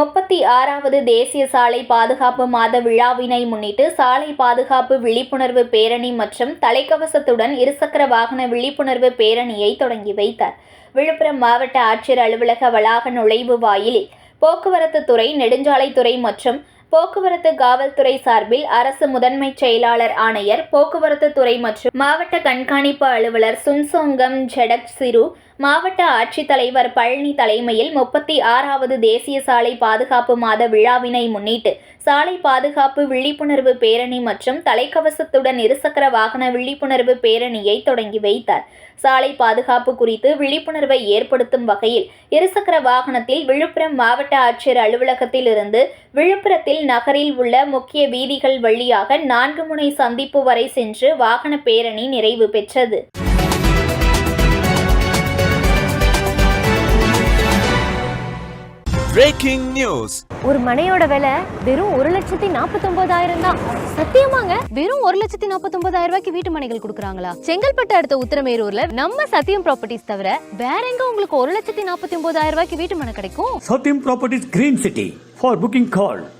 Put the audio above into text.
முப்பத்தி ஆறாவது தேசிய சாலை பாதுகாப்பு மாத விழாவினை முன்னிட்டு சாலை பாதுகாப்பு விழிப்புணர்வு பேரணி மற்றும் தலைக்கவசத்துடன் இருசக்கர வாகன விழிப்புணர்வு பேரணியை தொடங்கி வைத்தார். விழுப்புரம் மாவட்ட ஆட்சியர் அலுவலக வளாக நுழைவு வாயிலில் போக்குவரத்து துறை நெடுஞ்சாலைத்துறை மற்றும் போக்குவரத்து காவல்துறை சார்பில் அரசு முதன்மை செயலாளர் ஆணையர் போக்குவரத்து துறை மற்றும் மாவட்ட கண்காணிப்பு அலுவலர் சுன்சோங்கம் ஜெடக் சிறு மாவட்ட ஆட்சித்தலைவர் பழனி தலைமையில் முப்பத்தி ஆறாவது தேசிய சாலை பாதுகாப்பு மாத விழாவினை முன்னிட்டு சாலை பாதுகாப்பு விழிப்புணர்வு பேரணி மற்றும் தலைக்கவசத்துடன் இருசக்கர வாகன விழிப்புணர்வு பேரணியை தொடங்கி வைத்தார். சாலை பாதுகாப்பு குறித்து விழிப்புணர்வை ஏற்படுத்தும் வகையில் இருசக்கர வாகனத்தில் விழுப்புரம் மாவட்ட ஆட்சியர் அலுவலகத்தில் இருந்து விழுப்புரத்தில் நகரில் உள்ள முக்கிய வீதிகள் வழியாக நான்கு முனை சந்திப்பு வரை சென்று வாகன பேரணி நிறைவு பெற்றது. பிரேக்கிங் நியூஸ் ஒரு மனையோட விலை வெறும் ஒரு லட்சத்தி நாற்பத்தொன்பதாயிரம் தான். சத்தியமாங்க? வெறும் ஒரு லட்சத்தி நாற்பத்தொன்பதாயிரம் ரூபாய்க்கு வீட்டு மனைகள் கொடுக்குறாங்களா? செங்கல்பட்டு அடுத்த உத்திரமேரூர்ல நம்ம சத்தியம் ப்ராப்பர்ட்டிஸ் தவிர வேற எங்க உங்களுக்கு ஒரு லட்சத்தி நாற்பத்தி ஒன்பதாயிரம் ரூபாய்க்கு வீட்டு மனை கிடைக்கும்? Satyam Properties Green City. For booking call.